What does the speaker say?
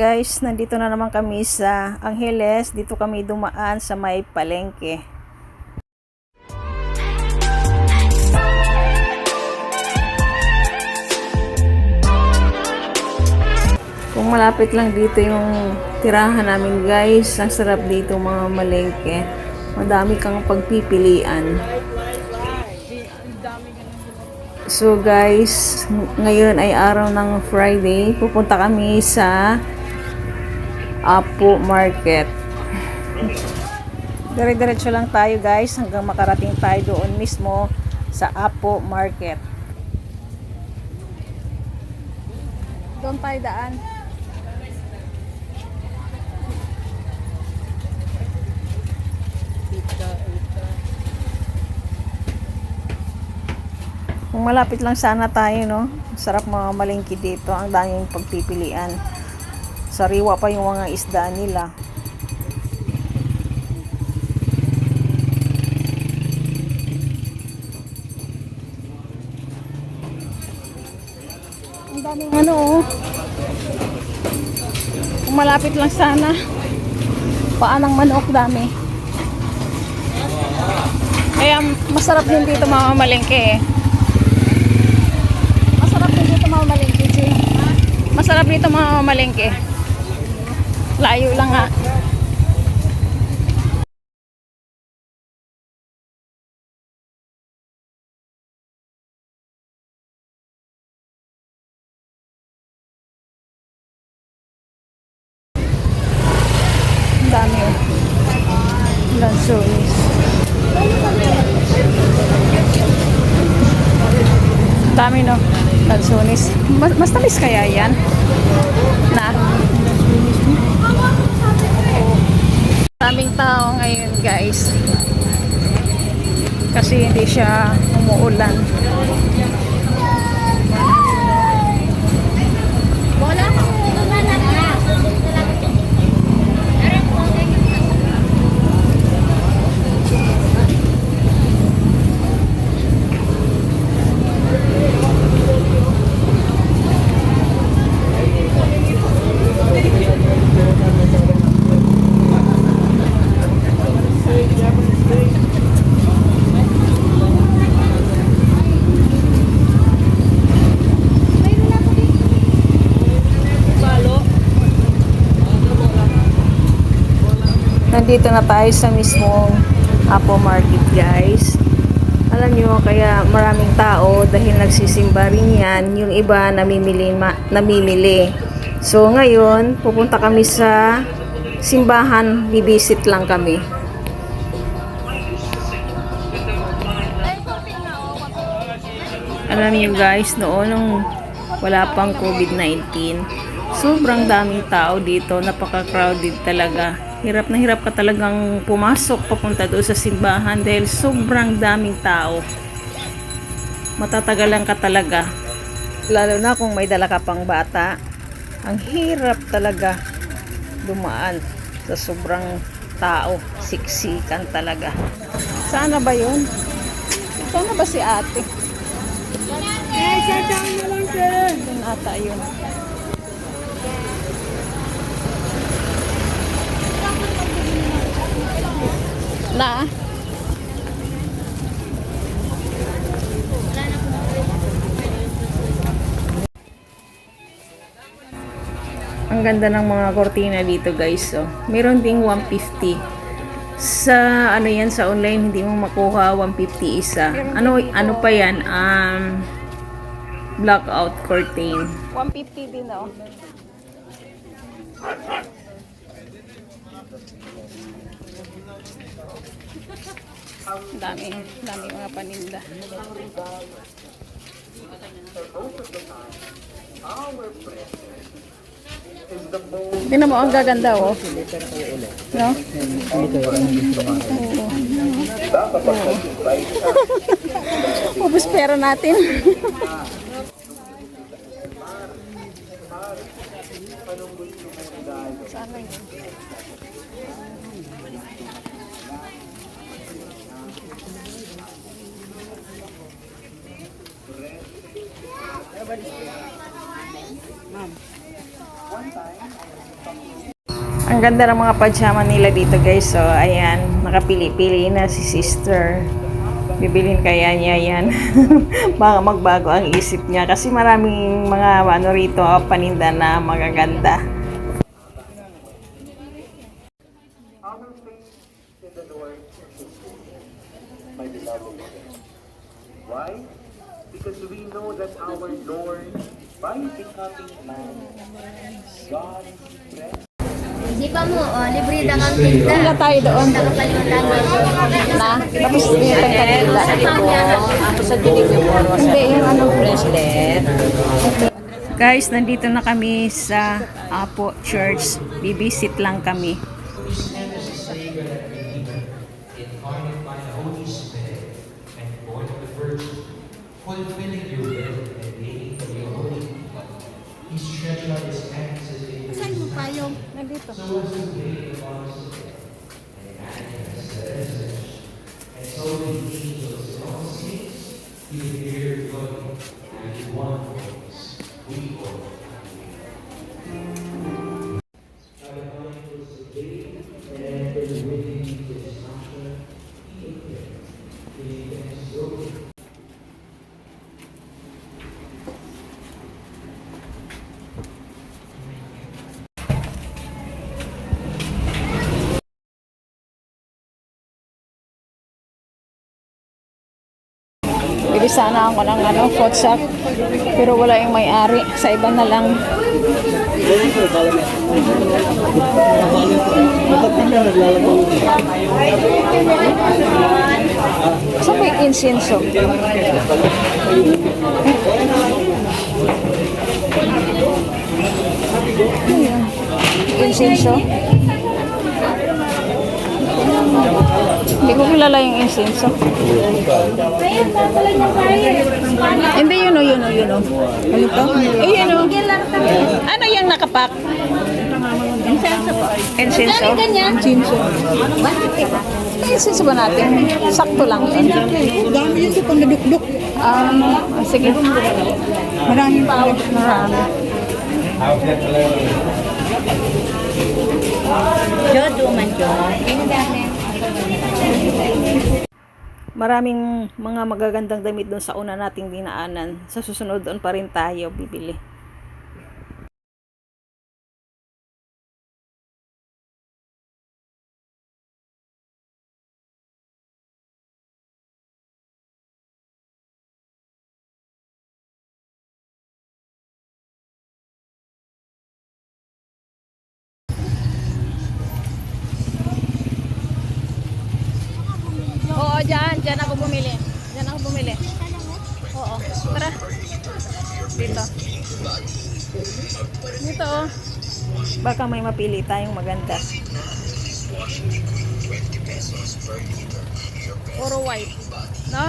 Guys, nandito na naman kami sa Angeles. Dito kami dumaan sa may palengke. Kung malapit lang dito yung tirahan namin guys, ang sarap dito mga malengke. Madami kang pagpipilian. So guys, ngayon ay araw ng Friday. Pupunta kami sa Apo Market. Dire-diretso lang tayo guys hanggang makarating tayo doon mismo sa Apo Market. Doon tayo daan. Kung malapit lang sana tayo, no? Sarap mga malingki dito. Ang daming pagpipilian. Sariwa pa yung mga isda nila. Ang daming ano, oh. Malapit lang sana. Paanang manok dami. Kaya masarap din dito mga malengke eh. Masarap din dito mga malengke, Chi. Masarap dito mga malengke. Layo lang. Ang dami oh. Lansones. Dami no. Lansones. Mas, mas tamis kaya yan? Na? Daming tao ngayon guys. Kasi hindi siya umuulan. Nandito na tayo sa mismong Apo Market guys. Alam nyo, kaya maraming tao dahil nagsisimba rin yan, yung iba namimili, ma, namimili. So ngayon, pupunta kami sa simbahan, bibisit lang kami. Alam niyo guys, noon nung wala pang COVID-19, sobrang daming tao dito, napaka-crowded talaga. Hirap na hirap ka talagang pumasok papunta doon sa simbahan dahil sobrang daming tao. Matatagalan ka talaga. Lalo na kung may dala ka pang bata. Ang hirap talaga dumaan sa sobrang tao. Siksikan talaga. Sana ba yun? Sana ba si ate? Doon ata yun. Na? Ang ganda ng mga kortina dito guys. So, meron ding 150. Sa ano yan sa online hindi mo makuha 150 isa. Ano ano pa yan? Um blackout curtain. 150 din oh. Dami, dami mga paninda. Tingnan mo, ang gaganda oh. No? Oo. Oo. Ubus pera natin. Sana yun. Ang ganda ng mga pajama nila dito guys. So, ayan, nakapili-pili na si sister. Bibilin kaya niya yan. Baka magbago ang isip niya. Kasi maraming mga ano rito, paninda na magaganda. Why? Because we know that our Lord, by becoming man, God blessed Di ba mo, oh, libre na kang tinda. Wala tayo doon. Nakapalimutan mo. Na? Tapos dito ang kanila. Ako sa dinig yung moro sa Hindi, yung ano. bracelet. Guys, nandito na kami sa Apo Church. Bibisit lang kami. incarnate yung Nandito. so Bili sana ako ng ano, futsak. Pero wala yung may-ari. Sa iba na lang. Saan ba yung insenso? Ano yun? Insenso? Hindi ko kilala yung insenso. Hindi, yun o, yun o, yun o. Ano to? Eh, yun o. Ano yung nakapak? Insenso po. Insenso? ganyan? Insenso. Insenso ba natin? Sakto lang. Dami yun sa pandadukduk. Um, sige. Maraming pa. Marami. Jodo man, Jodo. Maraming mga magagandang damit doon sa una nating dinaanan. Sa susunod doon pa rin tayo bibili. Tara. Dito. Dito, oh. Baka may mapili tayong maganda. Puro white. No?